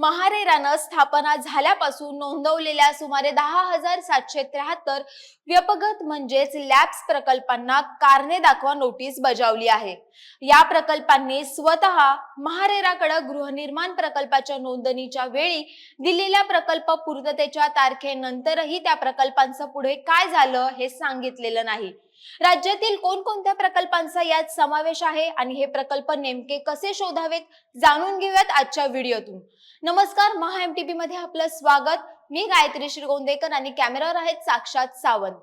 महारेरानं स्थापना झाल्यापासून नोंदवलेल्या सुमारे दहा हजार सातशे त्र्याहत्तर व्यपगत म्हणजेच लॅब्स प्रकल्पांना कारणे दाखवा नोटीस बजावली आहे. या प्रकल्पांनी स्वतः महारेराकडे गृहनिर्माण प्रकल्पाच्या नोंदणीच्या वेळी दिलेल्या प्रकल्प पूर्ततेच्या तारखेनंतरही त्या प्रकल्पांचं पुढे काय झालं हे सांगितलेलं नाही. राज्यातील कोणकोणत्या प्रकल्पांचा यात समावेश आहे आणि हे प्रकल्प नेमके कसे शोधावेत जाणून घेऊयात आजच्या व्हिडिओतून. नमस्कार महा एम टी मध्ये आपलं स्वागत. मी गायत्री श्रीगोंदेकर आणि कॅमेरावर आहेत साक्षात सावंत.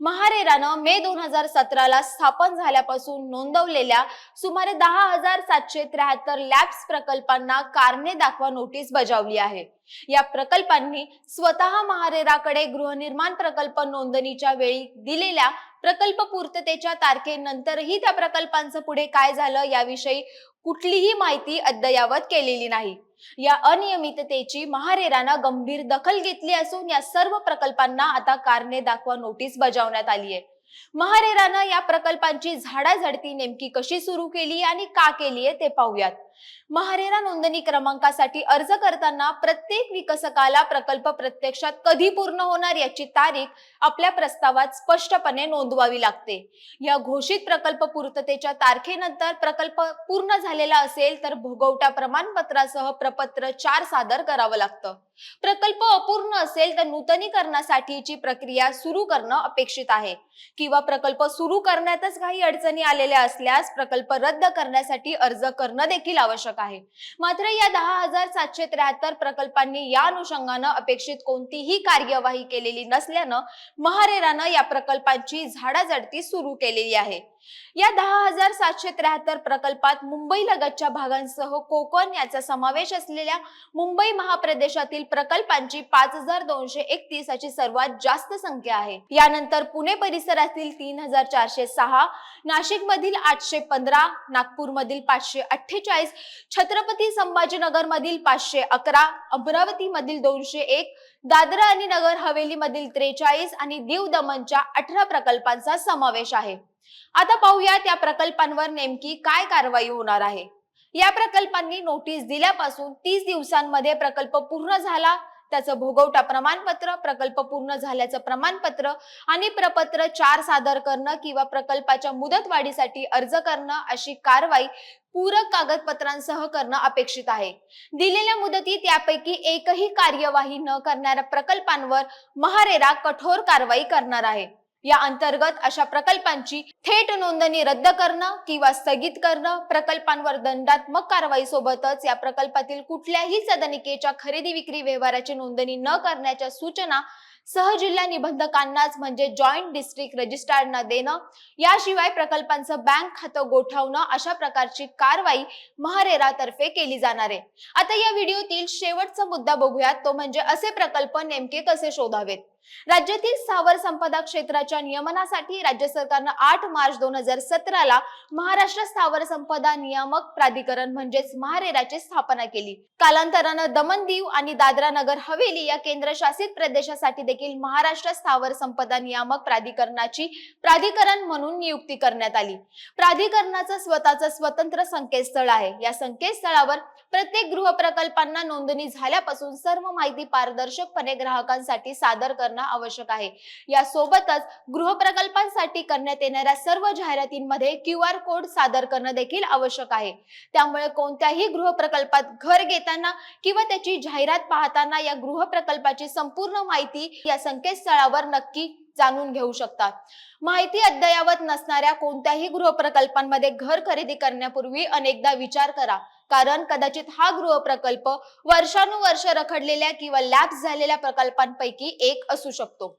महारेरानं मे दोन हजार सतराला स्थापन झाल्यापासून नोंदवलेल्या सुमारे दहा हजार सातशे त्र्याहत्तर लॅब्स प्रकल्पांना कारणे दाखवा नोटीस बजावली आहे. या प्रकल्पांनी स्वतः महारेराकडे गृहनिर्माण प्रकल्प नोंदणीच्या वेळी दिलेल्या प्रकल्प पूर्ततेच्या तारखेनंतरही त्या प्रकल्पांचं पुढे काय झालं याविषयी कुठलीही माहिती अद्ययावत केलेली नाही. या अनियमिततेची महारेरानं गंभीर दखल घेतली असून या सर्व प्रकल्पांना आता कारणे दाखवा नोटीस बजावण्यात आली आहे महारेरानं या प्रकल्पांची झाडाझडती नेमकी कशी सुरू केली आणि का केली आहे ते पाहूयात. महारेरा नोंदणी क्रमांकासाठी अर्ज करताना प्रत्येक विकसकाला प्रकल्प प्रत्यक्षात कधी पूर्ण होणार याची तारीख आपल्या प्रस्तावात स्पष्टपणे नोंदवावी लागते. या घोषित प्रकल्प पूर्ततेच्या तारखेनंतर प्रकल्प पूर्ण झालेला असेल तर भोगवटा प्रमाणपत्रासह प्रपत्र चार सादर करावं लागतं. प्रकल्प अपूर्ण असेल तर नूतनीकरणासाठीची प्रक्रिया सुरू करणं अपेक्षित आहे. किंवा प्रकल्प सुरू करण्यातच काही अडचणी आलेल्या असल्यास प्रकल्प रद्द करण्यासाठी अर्ज करणं देखील आवश्यक आवश्यक आहे. मात्र या दहा हजार सातशे त्र्याहत्तर प्रकल्पांनी या अनुषंगानं अपेक्षित कोणतीही कार्यवाही केलेली नसल्यानं महारेरानं या प्रकल्पांची झाडाझडती सुरू केलेली आहे. या दहा हजार सातशे त्र्याहत्तर प्रकल्पात मुंबई लगतच्या भागांसह कोकण याचा समावेश असलेल्या मुंबई महाप्रदेशातील प्रकल्पांची पाच हजार दोनशे एकतीस अशी सर्वात जास्त संख्या आहे. यानंतर पुणे परिसरातील तीन हजार चारशे सहा नाशिक मधील आठशे पंधरा नागपूर मधील पाचशे अठ्ठेचाळीस छत्रपती संभाजीनगर मधील पाचशे अकरा अमरावती मधील दोनशे एक दादरा आणि नगर हवेली मधील त्रेचाळीस आणि दीव दमनच्या अठरा प्रकल्पांचा समावेश आहे. आता पाहूया त्या प्रकल्पांवर नेमकी काय कारवाई होणार आहे. या प्रकल्पांनी नोटीस दिल्यापासून तीस दिवसांमध्ये प्रकल्प पूर्ण झाला. त्याचं भोगवटा प्रमाणपत्र प्रकल्प पूर्ण झाल्याचं प्रमाणपत्र आणि प्रपत्र चार सादर करणं किंवा प्रकल्पाच्या मुदतवाढीसाठी अर्ज करणं अशी कारवाई पूरक कागदपत्रांसह करणं अपेक्षित आहे. दिलेल्या मुदतीत यापैकी एकही कार्यवाही न करणाऱ्या प्रकल्पांवर महारेरा कठोर कारवाई करणार आहे. या अंतर्गत अशा प्रकल्पांची थेट नोंदणी रद्द करणं किंवा स्थगित करणं प्रकल्पांवर दंडात्मक कारवाई सोबतच या प्रकल्पातील कुठल्याही सदनिकेच्या खरेदी विक्री व्यवहाराची नोंदणी न करण्याच्या सूचना सहजिल्हा निबंधकांनाच म्हणजे जॉईंट डिस्ट्रिक्ट रजिस्ट्रारना देणं याशिवाय प्रकल्पांचं बँक खातं गोठवणं अशा प्रकारची कारवाई महारेरातर्फे केली जाणार आहे. आता या व्हिडिओतील शेवटचा मुद्दा बघूयात तो म्हणजे असे प्रकल्प नेमके कसे शोधावेत? राज्यातील स्थावर संपदा क्षेत्राच्या नियमनासाठी राज्य सरकारनं आठ मार्च दोन हजार सतराला महाराष्ट्र स्थावर संपदा नियामक प्राधिकरण म्हणजेच महारेराची स्थापना केली. कालांतरानं दमन दीव आणि दादरा नगर हवेली या केंद्रशासित प्रदेशासाठी देखील महाराष्ट्र स्थावर संपदा नियामक प्राधिकरणाची प्राधिकरण म्हणून नियुक्ती करण्यात आली. प्राधिकरणाचं स्वतःचं स्वतंत्र संकेतस्थळ आहे. या संकेतस्थळावर प्रत्येक गृह प्रकल्पांना नोंदणी झाल्यापासून सर्व माहिती पारदर्शकपणे ग्राहकांसाठी सादर करणं आवश्यक आहे. या सोबतच गृह प्रकल्पांसाठी करण्यात येणाऱ्या सर्व जाहिरातींमध्ये क्यू आर कोड सादर करणं देखील आवश्यक आहे. त्यामुळे कोणत्याही गृह प्रकल्पात घर घेताना किंवा त्याची जाहिरात पाहताना या गृह प्रकल्पाची संपूर्ण माहिती या संकेतस्थळावर नक्की जाणून घेऊ शकतात. माहिती अद्ययावत नसणाऱ्या कोणत्याही गृहप्रकल्पांमध्ये घर खरेदी करण्यापूर्वी अनेकदा विचार करा. कारण कदाचित हा गृहप्रकल्प वर्षानुवर्ष रखडलेल्या किंवा लॅप्स झालेल्या प्रकल्पांपैकी एक असू शकतो.